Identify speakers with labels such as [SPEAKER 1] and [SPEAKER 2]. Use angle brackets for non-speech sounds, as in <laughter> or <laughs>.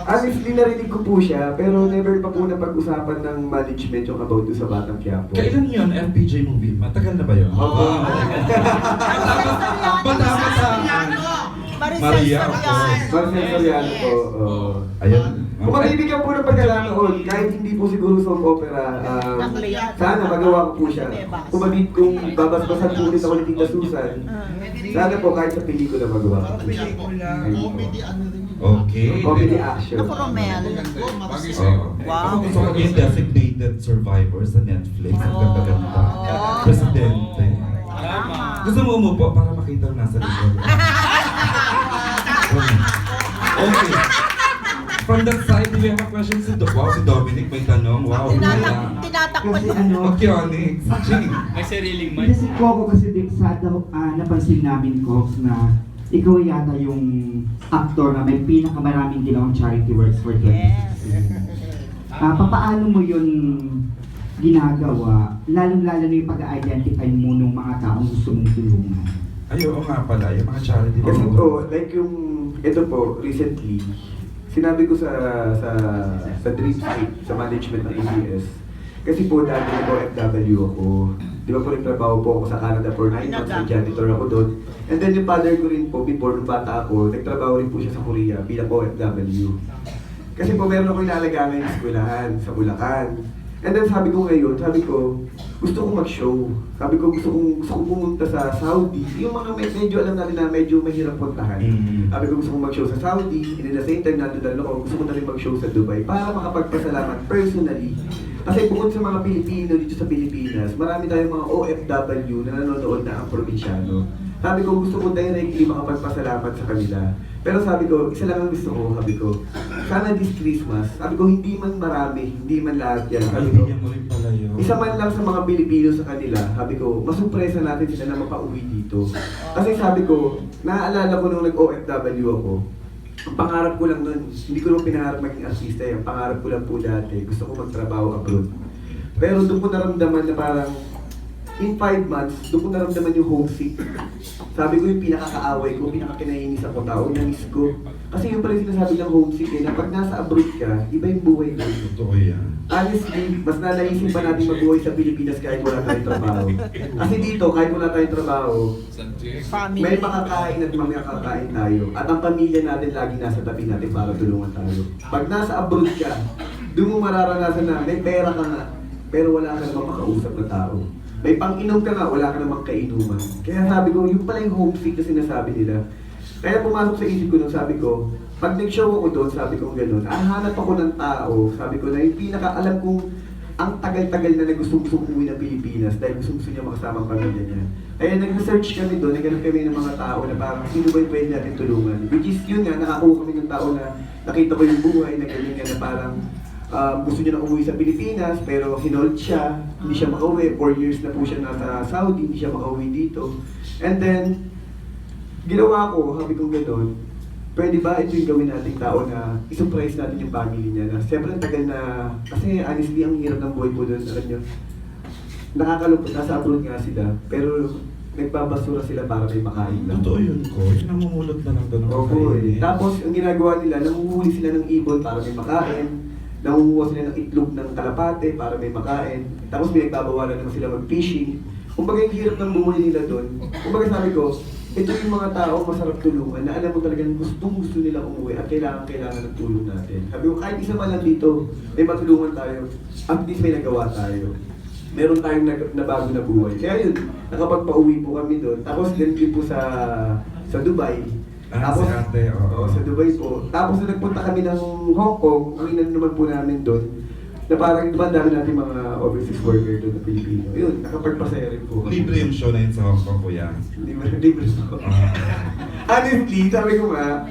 [SPEAKER 1] Honestly, narinig ko po siya, pero never pa po na pag-usapan ng management yung about doon sa Batang Quiapo.
[SPEAKER 2] Kailan yun, FPJ movie? Matagal na ba yun?
[SPEAKER 1] Oo.
[SPEAKER 2] Bata-bata.
[SPEAKER 3] Maricel
[SPEAKER 2] Maria, of
[SPEAKER 3] Soriano.
[SPEAKER 2] course.
[SPEAKER 1] Marcel Soriano po. oo.
[SPEAKER 2] Ayun.
[SPEAKER 1] Kung mabibigyan po ng pagkakataon, kahit hindi po siguro soap opera, um, sana magawa ko po siya. Kung mabib kung babasbasan po ulit ako ni Tita Susan, sana po kahit sa pelikula magawa ko. po siya. Ayun po.
[SPEAKER 2] Okay.
[SPEAKER 1] Comedy action.
[SPEAKER 3] Ako, Romel.
[SPEAKER 2] Oo.
[SPEAKER 3] Wow.
[SPEAKER 2] Ako gusto ko yung designated survivor sa Netflix. Ang
[SPEAKER 3] Oh.
[SPEAKER 2] ganda-ganda. Presidente. Gusto mo umupo para makita ang nasa likod. <laughs> From that side, do we have a question? Si Do wow, si Dominic may tanong. Wow,
[SPEAKER 3] Tinatak
[SPEAKER 2] wala.
[SPEAKER 3] tinatakpan
[SPEAKER 4] Kasi
[SPEAKER 3] niya.
[SPEAKER 4] ano,
[SPEAKER 2] Okay, Onyx. Ching.
[SPEAKER 5] May sariling mic.
[SPEAKER 4] kasi Coco kasi di, sa daw, ah, napansin namin, Cox, na ikaw yata yung actor na may pinakamaraming ginawang charity works for 2016. Ah, papaano mo yun ginagawa, lalong-lalo na yung pag-identify mo ng mga taong gusto mong tulungan?
[SPEAKER 2] Ay, oo nga pala. Yung mga charity.
[SPEAKER 1] Kasi po, like yung, ito po, recently, sinabi ko sa sa sa Dream Site, sa management ng ABS, kasi po dati nag-OFW ako. Di ba po nagtrabaho po ako sa Canada for 9 months, na janitor ako doon. And then yung father ko rin po, before nung bata ako, nagtrabaho rin po siya sa Korea bilang OFW. Kasi po meron ako inalagaan ng eskwelahan sa Bulacan. And then sabi ko ngayon, sabi ko, gusto ko mag-show. Sabi ko, gusto kong gusto ko pumunta sa Saudi. Yung mga med- medyo alam natin na medyo mahirap puntahan.
[SPEAKER 2] Mm.
[SPEAKER 1] Sabi ko, gusto kong mag-show sa Saudi. And at the same time, nandun ako, gusto ko na rin mag-show sa Dubai para makapagpasalamat personally. Kasi bukod sa mga Pilipino dito sa Pilipinas, marami tayong mga OFW na nanonood na ang probinsyano. Sabi ko, gusto ko directly makapagpasalamat sa kanila. Pero sabi ko, isa lang ang gusto ko, sabi ko, sana this Christmas, sabi ko, hindi man marami, hindi man lahat yan. Sabi ko, isa man lang sa mga Pilipino sa kanila, sabi ko, masupresa natin sila na mapauwi dito. Kasi sabi ko, naaalala ko nung nag-OFW ako, ang pangarap ko lang nun, hindi ko naman pinaharap maging artista eh. Ang pangarap ko lang po dati, gusto ko magtrabaho abroad. Pero doon ko naramdaman na parang, in five months, doon ko naramdaman yung homesick. Sabi ko yung pinakakaaway ko, pinakakinainis ako tao, nanis ko. Kasi yung pala yung sinasabi ng homesick eh, na pag nasa abroad ka, iba yung buhay doon.
[SPEAKER 2] Totoo yan.
[SPEAKER 1] Honestly, mas nanaisip pa natin mabuhay sa Pilipinas kahit wala tayong trabaho. Kasi dito, kahit wala tayong trabaho,
[SPEAKER 3] Family.
[SPEAKER 1] may makakain at may makakain tayo. At ang pamilya natin lagi nasa tabi natin para tulungan tayo. Pag nasa abroad ka, doon mo mararanasan na may pera ka nga, pero wala ka namang makausap na tao. May pang-inom ka nga, wala ka namang kainuman. Kaya sabi ko, yung pala yung homesick na sinasabi nila. Kaya pumasok sa isip ko nung sabi ko, pag nag-show ako doon, sabi ko gano'n, ang hanap ako ng tao, sabi ko na yung pinaka-alam kong ang tagal-tagal na na gusto gusto umuwi ng Pilipinas dahil gusto gusto niya makasama ang pamilya niya. Kaya nag-research kami doon, naghanap kami ng mga tao na parang sino ba yung pwede natin tulungan. Which is yun nga, nakakuha kami ng tao na nakita ko yung buhay, na ganyan nga na parang um, gusto niya na umuwi sa Pilipinas pero hinold siya, hindi siya makauwi. Four years na po siya nasa Saudi, hindi siya makauwi dito. And then, ginawa ko, sabi kong gano'n, pwede ba ito yung gawin nating tao na isurprise natin yung family niya na siyempre ang tagal na, kasi honestly ang hirap ng buhay po doon, alam niyo, nakakalungkot, nasa abroad nga sila, pero nagbabasura sila para may makain lang.
[SPEAKER 2] Totoo yun ko. Yung namumulot na lang doon
[SPEAKER 1] eh.
[SPEAKER 2] kakainin.
[SPEAKER 1] Tapos ang ginagawa nila, nanguhuli sila ng ibon para may makain, nangunguha sila ng itlog ng kalapate para may makain, tapos pinagbabawalan naman sila mag-fishing. Kumbaga yung hirap ng buhay nila doon. Kumbaga sabi ko, ito yung mga tao masarap tulungan na alam mo talagang gustong gusto nila umuwi at kailangan kailangan ng tulong natin. Sabi ko, kahit isa man lang dito, may matulungan tayo, at least may nagawa tayo. Meron tayong nag, nabago na buhay. Kaya yun, nakapagpa-uwi po kami doon. Tapos din po sa sa Dubai.
[SPEAKER 2] Ah, si ate, oo.
[SPEAKER 1] Oo, sa Dubai po. Tapos nung nagpunta kami ng Hong Kong, ang inan naman po namin doon, na parang diba ang dami natin mga overseas worker doon na Pilipino. Yun, nakapagpasaya rin po.
[SPEAKER 2] Libre yung show na yun sa Hong Kong, kuya.
[SPEAKER 1] Libre, libre po.
[SPEAKER 2] Ah. <laughs>
[SPEAKER 1] Honestly, sabi ko nga,